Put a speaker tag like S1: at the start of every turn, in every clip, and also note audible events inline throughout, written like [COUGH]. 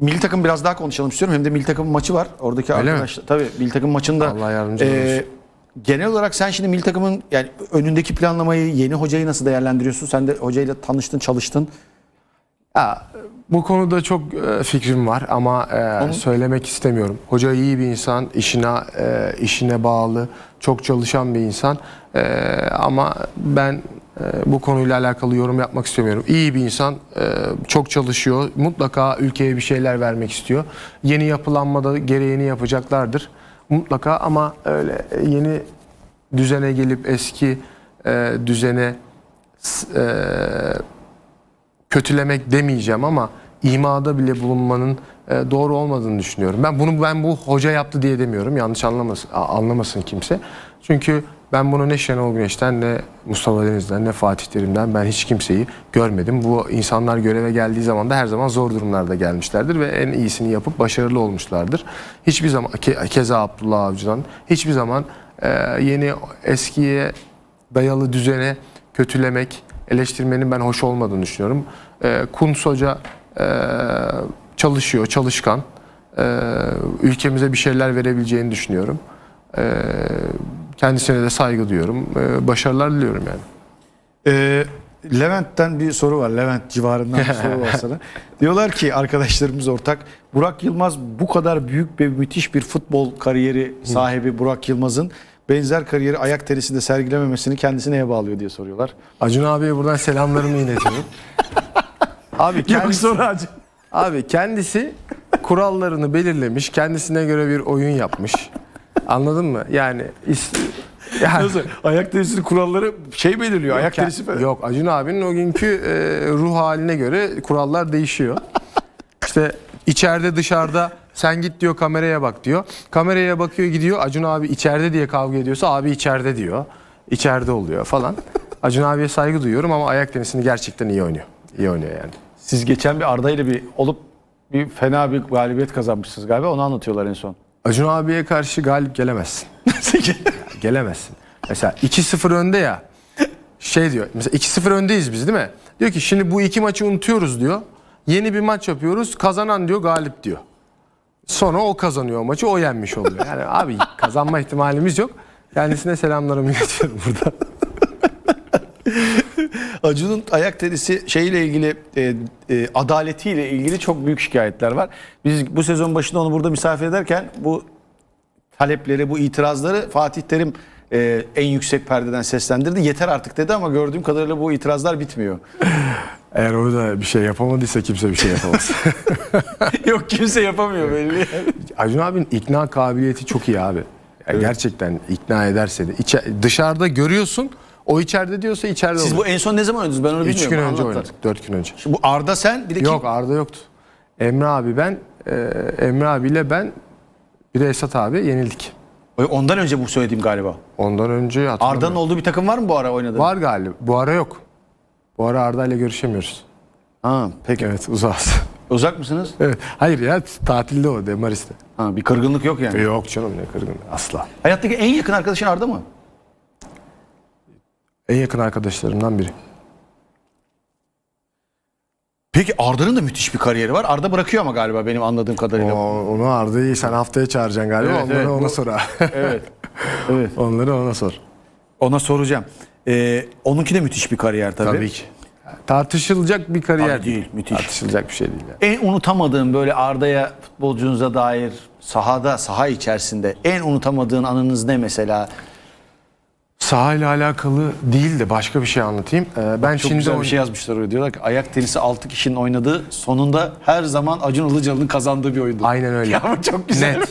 S1: milli takım biraz daha konuşalım istiyorum. Hem de milli takımın maçı var. Oradaki
S2: Öyle mi?
S1: arkadaşlar tabii milli takım maçında
S2: Allah yardımcın olsun.
S1: genel olarak sen şimdi milli takımın yani önündeki planlamayı, yeni hocayı nasıl değerlendiriyorsun? Sen de hocayla tanıştın, çalıştın.
S2: Ya, bu konuda çok e, fikrim var ama e, söylemek istemiyorum. Hoca iyi bir insan, işine e, işine bağlı, çok çalışan bir insan. E, ama ben e, bu konuyla alakalı yorum yapmak istemiyorum. İyi bir insan, e, çok çalışıyor. Mutlaka ülkeye bir şeyler vermek istiyor. Yeni yapılanmada gereğini yapacaklardır. Mutlaka ama öyle yeni düzene gelip eski e, düzene e, kötülemek demeyeceğim ama imada bile bulunmanın doğru olmadığını düşünüyorum. Ben bunu ben bu hoca yaptı diye demiyorum. Yanlış anlamasın anlamasın kimse. Çünkü ben bunu ne Şenol Güneş'ten ne Mustafa Deniz'den ne Fatih Terim'den ben hiç kimseyi görmedim. Bu insanlar göreve geldiği zaman da her zaman zor durumlarda gelmişlerdir ve en iyisini yapıp başarılı olmuşlardır. Hiçbir zaman ke- keza Abdullah Avcı'dan hiçbir zaman e, yeni eskiye dayalı düzene kötülemek, eleştirmenin ben hoş olmadığını düşünüyorum. E, Kuntz Hoca e, çalışıyor, çalışkan. E, ülkemize bir şeyler verebileceğini düşünüyorum. E, kendisine de saygı duyuyorum. E, başarılar diliyorum yani.
S1: Ee, Levent'ten bir soru var. Levent civarından bir soru var sana. [LAUGHS] Diyorlar ki arkadaşlarımız ortak. Burak Yılmaz bu kadar büyük ve müthiş bir futbol kariyeri sahibi Burak Yılmaz'ın benzer kariyeri ayak tenisinde sergilememesini kendisi neye bağlıyor diye soruyorlar.
S2: Acun abiye buradan selamlarımı iletiyorum. [LAUGHS] abi kendisi,
S1: soru acı.
S2: abi kendisi kurallarını belirlemiş, kendisine göre bir oyun yapmış. Anladın mı? Yani is- yani-
S1: Nasıl? Ayak tenisinin kuralları şey belirliyor. ayak tenisi falan.
S2: Yok Acun abinin o günkü e, ruh haline göre kurallar değişiyor. İşte içeride dışarıda sen git diyor kameraya bak diyor. Kameraya bakıyor gidiyor Acun abi içeride diye kavga ediyorsa abi içeride diyor. İçeride oluyor falan. Acun abiye saygı duyuyorum ama ayak tenisini gerçekten iyi oynuyor. İyi oynuyor yani.
S1: Siz geçen bir Arda ile bir olup bir fena bir galibiyet kazanmışsınız galiba. Onu anlatıyorlar en son.
S2: Acun abiye karşı galip gelemezsin. [LAUGHS] Gelemezsin. Mesela 2-0 önde ya. Şey diyor. Mesela 2-0 öndeyiz biz değil mi? Diyor ki şimdi bu iki maçı unutuyoruz diyor. Yeni bir maç yapıyoruz. Kazanan diyor galip diyor. Sonra o kazanıyor o maçı. O yenmiş oluyor. Yani abi kazanma ihtimalimiz yok. Kendisine selamlarımı iletiyorum burada. [LAUGHS]
S1: Acun'un ayak tenisi şeyle ilgili e, e, adaletiyle ilgili çok büyük şikayetler var. Biz bu sezon başında onu burada misafir ederken bu talepleri, bu itirazları Fatih Terim e, en yüksek perdeden seslendirdi. Yeter artık dedi ama gördüğüm kadarıyla bu itirazlar bitmiyor. [LAUGHS]
S2: Eğer orada bir şey yapamadıysa kimse bir şey yapamaz. [LAUGHS]
S1: Yok kimse yapamıyor belli. [LAUGHS]
S2: Acun abinin ikna kabiliyeti çok iyi abi. Yani Gerçekten ikna ederse de. İçe- dışarıda görüyorsun. O içeride diyorsa içeride
S1: Siz bu en son ne zaman oynadınız? Ben onu bilmiyorum.
S2: Üç gün önce
S1: Anlatlar.
S2: oynadık. Dört gün önce.
S1: Şimdi bu Arda sen bir de kim?
S2: Yok Arda yoktu. Emre abi ben, e, Emre abiyle ben bir de Esat abi yenildik.
S1: Ondan önce bu söylediğim galiba.
S2: Ondan önce hatırlamıyorum.
S1: Arda'nın olduğu bir takım var mı bu ara oynadı?
S2: Var galiba. Bu ara yok. Bu ara Arda ile görüşemiyoruz.
S1: Ha, peki.
S2: Evet uzağız. [LAUGHS]
S1: Uzak mısınız?
S2: evet. Hayır ya tatilde o Demaris'te.
S1: Ha, bir kırgınlık yok yani.
S2: Yok canım ne kırgın asla.
S1: Hayattaki en yakın arkadaşın Arda mı?
S2: En yakın arkadaşlarımdan biri.
S1: Peki Arda'nın da müthiş bir kariyeri var. Arda bırakıyor ama galiba benim anladığım kadarıyla.
S2: O, onu Arda'yı sen haftaya çağıracaksın galiba.
S1: Evet,
S2: Onları
S1: evet,
S2: ona
S1: bu-
S2: sor.
S1: Evet. Evet. [LAUGHS]
S2: Onları ona sor.
S1: Ona soracağım. Ee, onunki de müthiş bir kariyer tabii.
S2: Tabii ki. Tartışılacak bir kariyer
S1: Tabii değil, müthiş.
S2: Tartışılacak bir şey değil. Yani.
S1: En unutamadığın böyle Arda'ya futbolcunuza dair sahada, saha içerisinde en unutamadığın anınız ne mesela?
S2: Sahayla alakalı değil de başka bir şey anlatayım. Ee, ben
S1: Çok
S2: şimdi
S1: güzel bir şey yazmışlar oraya. Diyorlar ki ayak tenisi 6 kişinin oynadığı sonunda her zaman Acun Ilıcalı'nın kazandığı bir oyundu.
S2: Aynen öyle. [LAUGHS]
S1: Ya bu çok güzel.
S2: Net.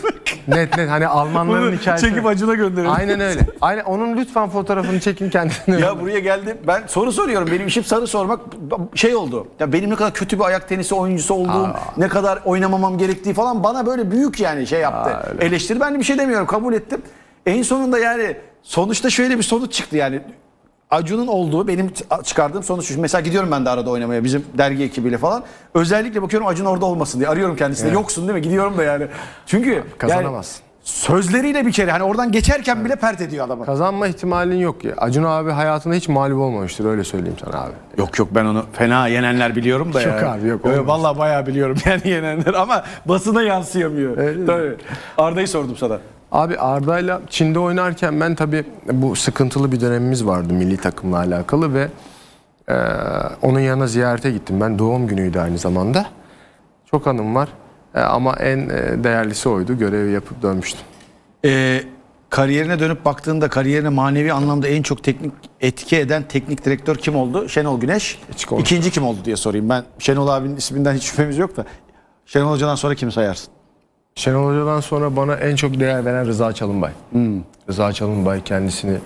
S2: net net. Hani Almanların hikayesi.
S1: Çekip Acun'a gönderelim.
S2: Aynen öyle. Aynen onun lütfen fotoğrafını çekin kendine.
S1: Ya buraya geldim. Ben soru soruyorum. Benim işim sarı sormak şey oldu. Ya benim ne kadar kötü bir ayak tenisi oyuncusu olduğum, ne kadar oynamamam gerektiği falan bana böyle büyük yani şey yaptı. Eleştiri ben de bir şey demiyorum. Kabul ettim. En sonunda yani sonuçta şöyle bir sonuç çıktı yani. Acun'un olduğu benim çıkardığım sonuç şu. Mesela gidiyorum ben de arada oynamaya bizim dergi ekibiyle falan. Özellikle bakıyorum Acun orada olmasın diye. Arıyorum kendisini. Yoksun değil mi? Gidiyorum da yani. Çünkü yani
S2: Kazanamazsın.
S1: sözleriyle bir kere hani oradan geçerken bile pert ediyor adamı.
S2: Kazanma ihtimalin yok ya. Acun abi hayatında hiç mağlup olmamıştır öyle söyleyeyim sana abi.
S1: Yok yok ben onu fena yenenler biliyorum da
S2: Yok
S1: ya.
S2: abi, yok, olmaz.
S1: Vallahi bayağı biliyorum [LAUGHS] yani yenenler ama basına yansıyamıyor.
S2: Öyle?
S1: Tabii. Arda'yı sordum sana.
S2: Abi Arda'yla Çin'de oynarken ben tabii bu sıkıntılı bir dönemimiz vardı milli takımla alakalı ve e, onun yanına ziyarete gittim. Ben doğum günüydü aynı zamanda. Çok anım var E, ama en e, değerlisi oydu. Görevi yapıp dönmüştüm.
S1: Ee, kariyerine dönüp baktığında kariyerine manevi anlamda en çok teknik etki eden teknik direktör kim oldu? Şenol Güneş. İkinci kim oldu diye sorayım. Ben Şenol abinin isminden hiç şüphemiz yok da. Şenol Hoca'dan sonra kimi sayarsın?
S2: Şenol Hoca'dan sonra bana en çok değer veren Rıza Çalınbay. Rıza Çalınbay kendisini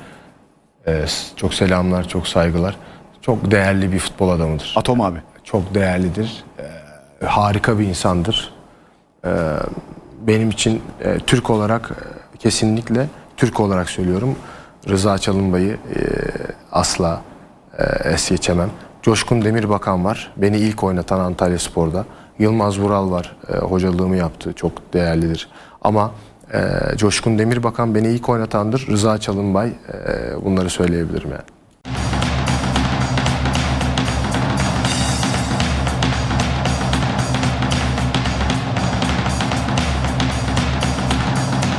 S2: e, çok selamlar, çok saygılar. Çok değerli bir futbol adamıdır.
S1: Atom abi.
S2: çok değerlidir. Ee, harika bir insandır. Ee, benim için e, Türk olarak e, kesinlikle Türk olarak söylüyorum. Rıza Çalınbay'ı e, asla e, es geçemem. Coşkun Demirbakan var. Beni ilk oynatan Antalya Spor'da. Yılmaz Vural var. E, hocalığımı yaptı. Çok değerlidir. Ama e, Coşkun Demirbakan beni ilk oynatandır. Rıza Çalınbay. e, bunları söyleyebilirim yani.